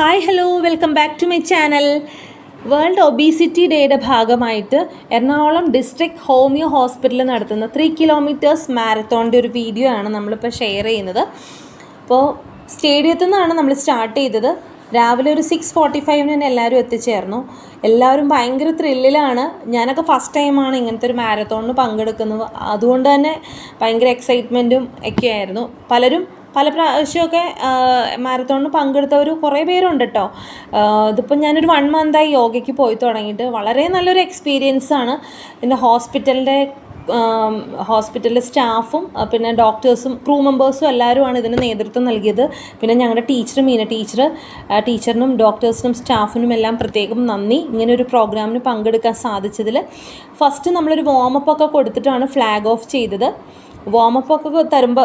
Hi hello welcome back to my channel world obesity ഡേയുടെ ഭാഗമായിട്ട് Ernakulam district homeo ഹോസ്പിറ്റലിൽ നടത്തുന്ന ത്രീ കിലോമീറ്റേഴ്സ് മാരത്തോണിന്റെ ഒരു വീഡിയോ ആണ് നമ്മളിപ്പോൾ ഷെയർ ചെയ്യുന്നത്. അപ്പോൾ സ്റ്റേഡിയത്തിൽ നിന്നാണ് നമ്മൾ സ്റ്റാർട്ട് ചെയ്തത്. രാവിലെ ഒരു സിക്സ് ഫോർട്ടി ഫൈവിന് തന്നെ എല്ലാവരും എത്തിച്ചേർന്നു. എല്ലാവരും ഭയങ്കര ത്രില്ലിലാണ് ഞാനൊക്കെ ഫസ്റ്റ് ടൈമാണ് ഇങ്ങനത്തെ ഒരു മാരത്തോണിന് പങ്കെടുക്കുന്നത്. അതുകൊണ്ട് തന്നെ ഭയങ്കര എക്സൈറ്റ്മെന്റും ഒക്കെ ആയിരുന്നു. പലരും പല പ്രാവശ്യമൊക്കെ മാരത്തോണിന് പങ്കെടുത്തവർ കുറേ പേരുണ്ട് കേട്ടോ ഇതിപ്പം ഞാനൊരു വൺ മന്തായി യോഗയ്ക്ക് പോയി തുടങ്ങിയിട്ട് വളരെ നല്ലൊരു എക്സ്പീരിയൻസ് ആണ്. പിന്നെ ഹോസ്പിറ്റലിന്റെ ഹോസ്പിറ്റലിലെ സ്റ്റാഫും പിന്നെ ഡോക്ടേഴ്സും ക്രൂ മെമ്പേഴ്സും എല്ലാവരുമാണ് ഇതിന് നേതൃത്വം നൽകിയത്. പിന്നെ ഞങ്ങളുടെ ടീച്ചർ മീന ടീച്ചർ ടീച്ചറിനും ഡോക്ടേഴ്സിനും സ്റ്റാഫിനും എല്ലാം പ്രത്യേകം നന്ദി. ഇങ്ങനെ ഒരു പ്രോഗ്രാമിന് പങ്കെടുക്കാൻ സാധിച്ചതിൽ ഫസ്റ്റ് നമ്മളൊരു വാമപ്പ് ഒക്കെ കൊടുത്തിട്ടാണ് ഫ്ലാഗ് ഓഫ് ചെയ്തത്. വാമപ്പ് ഒക്കെ തരുമ്പോൾ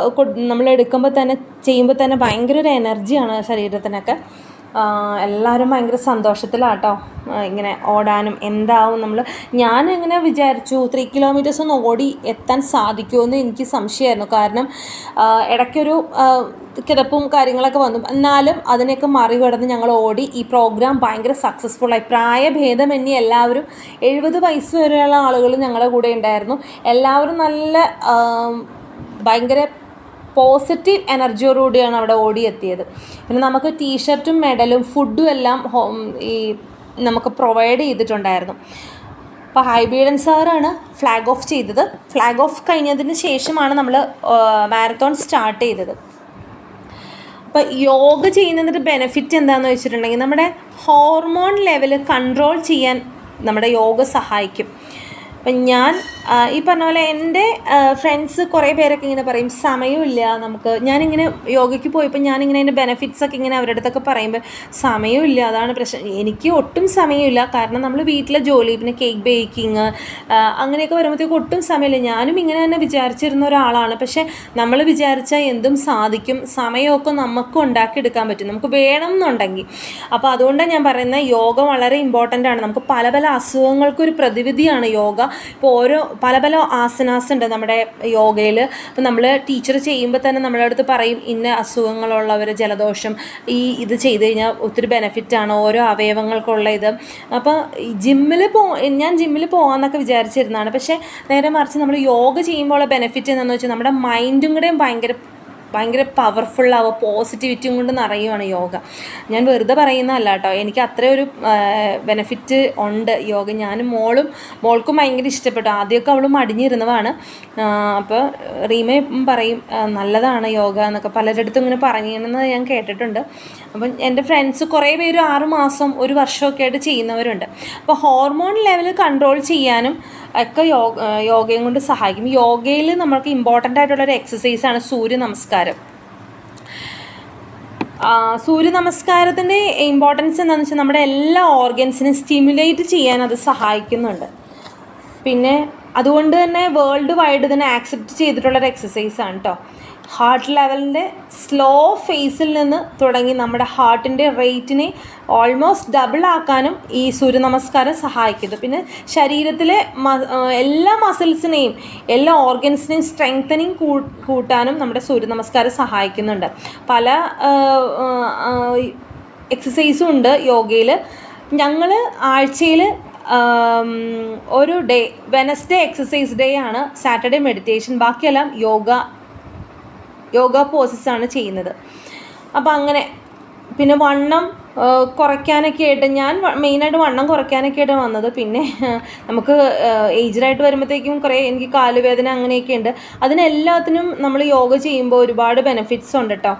നമ്മൾ എടുക്കുമ്പോൾ തന്നെ ചെയ്യുമ്പോൾ തന്നെ ഭയങ്കര ഒരു എനർജിയാണ് ശരീരത്തിനൊക്കെ. എല്ലാവരും ഭയങ്കര സന്തോഷത്തിലാട്ടോ. ഇങ്ങനെ ഓടാനും എന്താവും നമ്മൾ ഞാൻ ഇങ്ങനെ വിചാരിച്ചു ത്രീ കിലോമീറ്റേഴ്സ് ഒന്ന് ഓടി എത്താൻ സാധിക്കുമെന്ന് എനിക്ക് സംശയമായിരുന്നു. കാരണം ഇടയ്ക്കൊരു കിതപ്പും കാര്യങ്ങളൊക്കെ വന്നു. എന്നാലും അതിനെയൊക്കെ മറികടന്ന് ഞങ്ങൾ ഓടി. ഈ പ്രോഗ്രാം ഭയങ്കര സക്സസ്ഫുള്ളായി പ്രായഭേദമന്യേ എല്ലാവരും എഴുപത് വയസ്സ് വരെയുള്ള ആളുകൾ ഞങ്ങളുടെ കൂടെ ഉണ്ടായിരുന്നു. എല്ലാവരും നല്ല ഭയങ്കര പോസിറ്റീവ് എനർജിയോടുകൂടിയാണ് അവിടെ ഓടിയെത്തിയത്. പിന്നെ നമുക്ക് ടീഷർട്ടും മെഡലും ഫുഡും എല്ലാം ഈ നമുക്ക് പ്രൊവൈഡ് ചെയ്തിട്ടുണ്ടായിരുന്നു. അപ്പോൾ ഹൈബീഡൻ സാറാണ് ഫ്ലാഗ് ഓഫ് ചെയ്തത്. ഫ്ലാഗ് ഓഫ് കഴിഞ്ഞതിന് ശേഷമാണ് നമ്മൾ മാരത്തോൺ സ്റ്റാർട്ട് ചെയ്തത്. അപ്പോൾ യോഗ ചെയ്യുന്നതിന്റെ ബെനിഫിറ്റ് എന്താണെന്ന് വെച്ചിട്ടുണ്ടെങ്കിൽ നമ്മുടെ ഹോർമോൺ ലെവൽ കൺട്രോൾ ചെയ്യാൻ നമ്മുടെ യോഗ സഹായിക്കും. അപ്പം ഞാൻ ഈ പറഞ്ഞ പോലെ എന്റെ ഫ്രണ്ട്സ് കുറേ പേരൊക്കെ ഇങ്ങനെ പറയും സമയമില്ല നമുക്ക് ഞാനിങ്ങനെ യോഗയ്ക്ക് പോയപ്പോൾ ഞാനിങ്ങനെ അതിന്റെ ബെനിഫിറ്റ്സ് ഒക്കെ ഇങ്ങനെ അവരുടെ അടുത്തൊക്കെ പറയുമ്പോൾ സമയമില്ല അതാണ് പ്രശ്നം. എനിക്ക് ഒട്ടും സമയമില്ല. കാരണം നമ്മൾ വീട്ടിലെ ജോലി പിന്നെ കേക്ക് ബേക്കിങ് അങ്ങനെയൊക്കെ വരുമ്പോഴത്തേക്ക് ഒട്ടും സമയമില്ല. ഞാനും ഇങ്ങനെ തന്നെ വിചാരിച്ചിരുന്ന ഒരാളാണ്. പക്ഷേ നമ്മൾ വിചാരിച്ചാൽ എന്തും സാധിക്കും. സമയമൊക്കെ നമുക്കും ഉണ്ടാക്കിയെടുക്കാൻ പറ്റും. നമുക്ക് വേണം എന്നുണ്ടെങ്കിൽ അപ്പോൾ അതുകൊണ്ടാണ് ഞാൻ പറയുന്നത് യോഗ വളരെ ഇമ്പോർട്ടന്റ് ആണ്. നമുക്ക് പല പല അസുഖങ്ങൾക്കൊരു പ്രതിവിധിയാണ് യോഗ. ഇപ്പോൾ ഓരോ പല പല ആസനാസ് ഉണ്ട് നമ്മുടെ യോഗയിൽ അപ്പോൾ നമ്മൾ ടീച്ചർ ചെയ്യുമ്പോൾ തന്നെ നമ്മുടെ അടുത്ത് പറയും ഇന്ന അസുഖങ്ങളുള്ളവർ ജലദോഷം ഈ ഇത് ചെയ്ത് കഴിഞ്ഞാൽ ഒത്തിരി ബെനിഫിറ്റാണ് ഓരോ അവയവങ്ങൾക്കുള്ള ഇത്. അപ്പോൾ ജിമ്മിൽ പോ ഞാൻ ജിമ്മിൽ പോകാമെന്നൊക്കെ വിചാരിച്ചിരുന്നതാണ്. പക്ഷേ നേരെ മറിച്ച് നമ്മൾ യോഗ ചെയ്യുമ്പോൾ ബെനിഫിറ്റ് എന്താണെന്ന് വെച്ചാൽ നമ്മുടെ മൈൻഡും കൂടെയും ഭയങ്കര ഭയങ്കര പവർഫുള്ളാവുക പോസിറ്റിവിറ്റിയും കൊണ്ട് നിറയുവാണ് യോഗ. ഞാൻ വെറുതെ പറയുന്നതല്ല കേട്ടോ. എനിക്ക് അത്രയൊരു ബെനഫിറ്റ് ഉണ്ട് യോഗ. ഞാനും മോളും മോൾക്കും ഭയങ്കര ഇഷ്ടപ്പെട്ടു. ആദ്യമൊക്കെ അവൾ മടിഞ്ഞിരുന്നതാണ്. അപ്പോൾ റീമയും പറയും നല്ലതാണ് യോഗ എന്നൊക്കെ പലരിടത്തും ഇങ്ങനെ പറഞ്ഞിരുന്നത് ഞാൻ കേട്ടിട്ടുണ്ട്. അപ്പം എന്റെ ഫ്രണ്ട്സ് കുറേ പേര് ആറുമാസം ഒരു വർഷമൊക്കെ ആയിട്ട് ചെയ്യുന്നവരുണ്ട്. അപ്പോൾ ഹോർമോൺ ലെവൽ കൺട്രോൾ ചെയ്യാനും ഒക്കെ യോഗ യോഗയും കൊണ്ട് സഹായിക്കും. യോഗയിൽ നമ്മൾക്ക് ഇമ്പോർട്ടന്റ് ആയിട്ടുള്ള ഒരു എക്സസൈസാണ് സൂര്യ നമസ്കാരം. സൂര്യ നമസ്കാരത്തിന്റെ ഇമ്പോർട്ടൻസ് എന്താണെന്ന് വെച്ചാൽ നമ്മുടെ എല്ലാ ഓർഗൻസിനും സ്റ്റിമുലേറ്റ് ചെയ്യാൻ അത് സഹായിക്കുന്നുണ്ട്. പിന്നെ അതുകൊണ്ട് തന്നെ വേൾഡ് വൈഡ് തന്നെ ആക്സെപ്റ്റ് ചെയ്തിട്ടുള്ളൊരു എക്സസൈസാണ് കേട്ടോ ഹാർട്ട് ലെവലിന്റെ സ്ലോ ഫേസിൽ നിന്ന് തുടങ്ങി നമ്മുടെ ഹാർട്ടിന്റെ റേറ്റിനെ ഓൾമോസ്റ്റ് ഡബിൾ ആക്കാനും ഈ സൂര്യ നമസ്കാരം സഹായിക്കുന്നു. പിന്നെ ശരീരത്തിലെ എല്ലാ മസിൽസിനെയും എല്ലാ ഓർഗൻസിനെയും സ്ട്രെങ്തനിങ് കൂട്ടാനും നമ്മുടെ സൂര്യ നമസ്കാരം സഹായിക്കുന്നുണ്ട്. പല എക്സസൈസും ഉണ്ട് യോഗയിൽ ഞങ്ങൾ ആഴ്ചയിൽ ഒരു ഡേ വെനസ്ഡേ എക്സസൈസ് ഡേ ആണ് സാറ്റർഡേ മെഡിറ്റേഷൻ ബാക്കിയെല്ലാം യോഗ യോഗ പോസസ്സാണ് ചെയ്യുന്നത്. അപ്പോൾ അങ്ങനെ പിന്നെ വണ്ണം കുറയ്ക്കാനൊക്കെ ആയിട്ട് ഞാൻ മെയിനായിട്ട് വണ്ണം കുറയ്ക്കാനൊക്കെ ആയിട്ട് വന്നത്. പിന്നെ നമുക്ക് ഏജ്ഡായിട്ട് വരുമ്പോഴത്തേക്കും കുറേ എനിക്ക് കാലുവേദന അങ്ങനെയൊക്കെ ഉണ്ട്. അതിനെല്ലാത്തിനും നമ്മൾ യോഗ ചെയ്യുമ്പോൾ ഒരുപാട് ബെനിഫിറ്റ്സ് ഉണ്ട് കേട്ടോ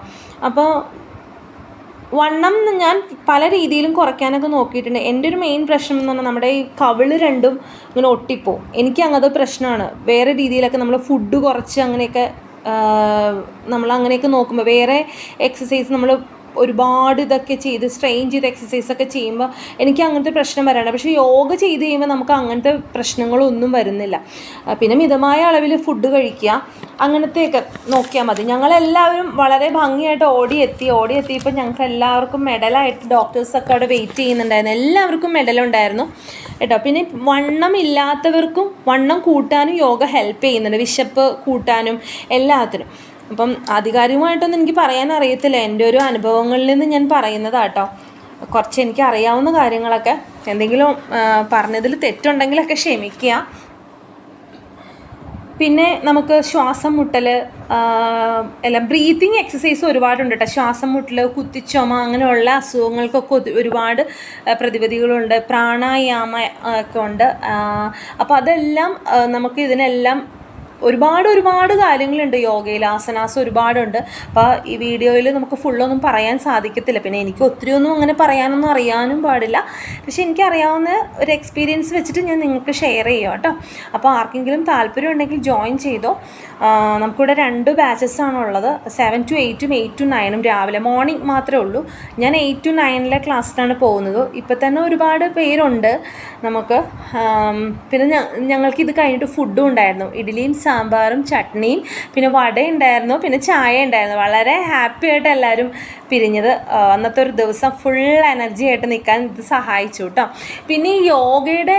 അപ്പോൾ വണ്ണം ഞാൻ പല രീതിയിലും കുറയ്ക്കാനൊക്കെ നോക്കിയിട്ടുണ്ട്. എന്റെ ഒരു മെയിൻ പ്രശ്നം എന്ന് പറഞ്ഞാൽ നമ്മുടെ ഈ കവിൾ രണ്ടും ഇങ്ങനെ ഒട്ടിപ്പോ എനിക്ക് അങ്ങനത്തെ പ്രശ്നമാണ്. വേറെ രീതിയിലൊക്കെ നമ്മൾ ഫുഡ് കുറച്ച് അങ്ങനെയൊക്കെ നമ്മൾ അങ്ങനെയൊക്കെ നോക്കുമ്പോൾ വേറെ എക്സസൈസ് നമ്മൾ ഒരുപാട് ഇതൊക്കെ ചെയ്ത് സ്ട്രെയിൻ ചെയ്ത് എക്സസൈസ് ഒക്കെ ചെയ്യുമ്പോൾ എനിക്ക് അങ്ങനത്തെ പ്രശ്നം വരാണ് പക്ഷേ യോഗ ചെയ്ത് കഴിയുമ്പോൾ നമുക്ക് അങ്ങനത്തെ പ്രശ്നങ്ങളൊന്നും വരുന്നില്ല. പിന്നെ മിതമായ അളവിൽ ഫുഡ് കഴിക്കുക. അങ്ങനത്തെയൊക്കെ നോക്കിയാൽ മതി. ഞങ്ങളെല്ലാവരും വളരെ ഭംഗിയായിട്ട് ഓടിയെത്തി. ഓടിയെത്തിയപ്പോൾ ഞങ്ങൾക്ക് എല്ലാവർക്കും മെഡലായിട്ട് ഡോക്ടേഴ്സൊക്കെ അവിടെ വെയിറ്റ് ചെയ്യുന്നുണ്ടായിരുന്നു. എല്ലാവർക്കും മെഡലുണ്ടായിരുന്നു കേട്ടോ. പിന്നെ വണ്ണം ഇല്ലാത്തവർക്കും വണ്ണം കൂട്ടാനും യോഗ ഹെൽപ്പ് ചെയ്യുന്നുണ്ട്. വിശപ്പ് കൂട്ടാനും എല്ലാത്തിനും. അപ്പം ആധികാരികമായിട്ടൊന്നും എനിക്ക് പറയാൻ അറിയത്തില്ല. എന്റെ ഒരു അനുഭവങ്ങളിൽ നിന്ന് ഞാൻ പറയുന്നതാട്ടോ കുറച്ച് എനിക്ക് അറിയാവുന്ന കാര്യങ്ങളൊക്കെ എന്തെങ്കിലും പറഞ്ഞതിൽ തെറ്റുണ്ടെങ്കിലൊക്കെ ക്ഷമിക്കുക. പിന്നെ നമുക്ക് ശ്വാസം മുട്ടൽ എല്ലാം ബ്രീത്തിങ് എക്സസൈസ് ഒരുപാടുണ്ട് കേട്ടോ ശ്വാസം മുട്ടൽ കുത്തിച്ചുമ അങ്ങനെയുള്ള അസുഖങ്ങൾക്കൊക്കെ ഒരുപാട് പ്രതിവിധികളുണ്ട്. പ്രാണായാമ ഒക്കെ ഉണ്ട്. അപ്പോൾ അതെല്ലാം നമുക്ക് ഇതിനെല്ലാം ഒരുപാട് ഒരുപാട് കാര്യങ്ങളുണ്ട്. യോഗയിൽ ആസനാസ് ഒരുപാടുണ്ട്. അപ്പോൾ ഈ വീഡിയോയിൽ നമുക്ക് ഫുള്ളൊന്നും പറയാൻ സാധിക്കത്തില്ല. പിന്നെ എനിക്ക് ഒത്തിരി ഒന്നും അങ്ങനെ പറയാനൊന്നും അറിയാനും പാടില്ല. പക്ഷെ എനിക്കറിയാവുന്ന ഒരു എക്സ്പീരിയൻസ് വെച്ചിട്ട് ഞാൻ നിങ്ങൾക്ക് ഷെയർ ചെയ്യാം കേട്ടോ. അപ്പോൾ ആർക്കെങ്കിലും താല്പര്യം ഉണ്ടെങ്കിൽ ജോയിൻ ചെയ്തോ. നമുക്കിവിടെ രണ്ട് ബാച്ചസ് ആണുള്ളത് സെവൻ ടു എയ്റ്റും എയ്റ്റ് ടു നയനും രാവിലെ മോർണിംഗ് മാത്രമേ ഉള്ളൂ. ഞാൻ എയ്റ്റ് ടു നയനിലെ ക്ലാസ്സിലാണ് പോകുന്നത്. ഇപ്പം തന്നെ ഒരുപാട് പേരുണ്ട്. നമുക്ക് പിന്നെ ഞങ്ങൾക്ക് ഇത് കഴിഞ്ഞിട്ട് ഫുഡും ഉണ്ടായിരുന്നു. ഇഡ്ഡലിയും സാമ്പാറും ചട്നിയും പിന്നെ വട ഉണ്ടായിരുന്നു പിന്നെ ചായ ഉണ്ടായിരുന്നു വളരെ ഹാപ്പി ആയിട്ട് എല്ലാവരും പിരിഞ്ഞത്. അന്നത്തെ ഒരു ദിവസം ഫുൾ എനർജി ആയിട്ട് നിൽക്കാൻ ഇത് സഹായിച്ചു കേട്ടോ പിന്നെ ഈ യോഗയുടെ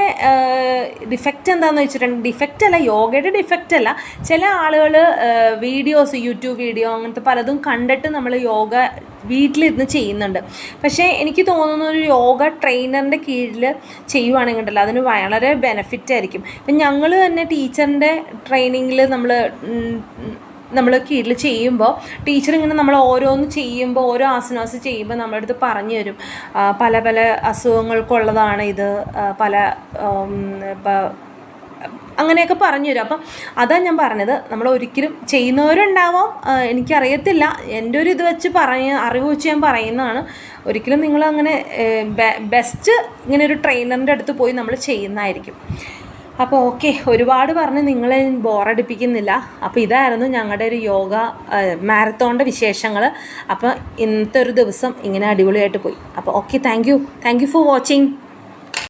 ഡിഫക്റ്റ് എന്താണെന്ന് വെച്ചിട്ടുണ്ടെങ്കിൽ ഡിഫക്റ്റ് അല്ല യോഗയുടെ ഡിഫക്റ്റ് അല്ല. ചില ആളുകൾ വീഡിയോസ് യൂട്യൂബ് വീഡിയോ അങ്ങനത്തെ പലതും കണ്ടിട്ട് നമ്മൾ യോഗ വീട്ടിലിരുന്ന് ചെയ്യുന്നുണ്ട്. പക്ഷേ എനിക്ക് തോന്നുന്നു ഒരു യോഗ ട്രെയിനറിന്റെ കീഴിൽ ചെയ്യുവാണെങ്കിൽ ഉണ്ടല്ലോ അതിന് വളരെ ബെനഫിറ്റ് ആയിരിക്കും. ഇപ്പം ഞങ്ങൾ തന്നെ ടീച്ചറിന്റെ ട്രെയിനിങ്ങിൽ നമ്മൾ നമ്മൾ കീഴിൽ ചെയ്യുമ്പോൾ ടീച്ചർ ഇങ്ങനെ നമ്മൾ ഓരോന്ന് ചെയ്യുമ്പോൾ ഓരോ ആസനാസ് ചെയ്യുമ്പോൾ നമ്മുടെ അടുത്ത് പറഞ്ഞു തരും. പല പല അസുഖങ്ങൾക്കുള്ളതാണ് ഇത്. പല അങ്ങനെയൊക്കെ പറഞ്ഞു തരും. അപ്പം അതാണ് ഞാൻ പറഞ്ഞത്. നമ്മൾ ഒരിക്കലും ചെയ്യുന്നവരുണ്ടാവാം. എനിക്കറിയത്തില്ല. എന്റെ ഒരു ഇത് വെച്ച് പറയ അറിവ് വെച്ച് ഞാൻ പറയുന്നതാണ്. ഒരിക്കലും നിങ്ങൾ അങ്ങനെ ബെസ്റ്റ് ഇങ്ങനെ ഒരു ട്രെയിനറിന്റെ അടുത്ത് പോയി നമ്മൾ ചെയ്യുന്നതായിരിക്കും. അപ്പോൾ ഓക്കെ ഒരുപാട് പറഞ്ഞ് നിങ്ങളെ ബോറടിപ്പിക്കുന്നില്ല. അപ്പോൾ ഇതായിരുന്നു ഞങ്ങളുടെ ഒരു യോഗ മാരത്തോണിന്റെ വിശേഷങ്ങൾ. അപ്പോൾ ഇന്നത്തെ ഒരു ദിവസം ഇങ്ങനെ അടിപൊളിയായിട്ട് പോയി. അപ്പോൾ okay thank you. Thank you for watching.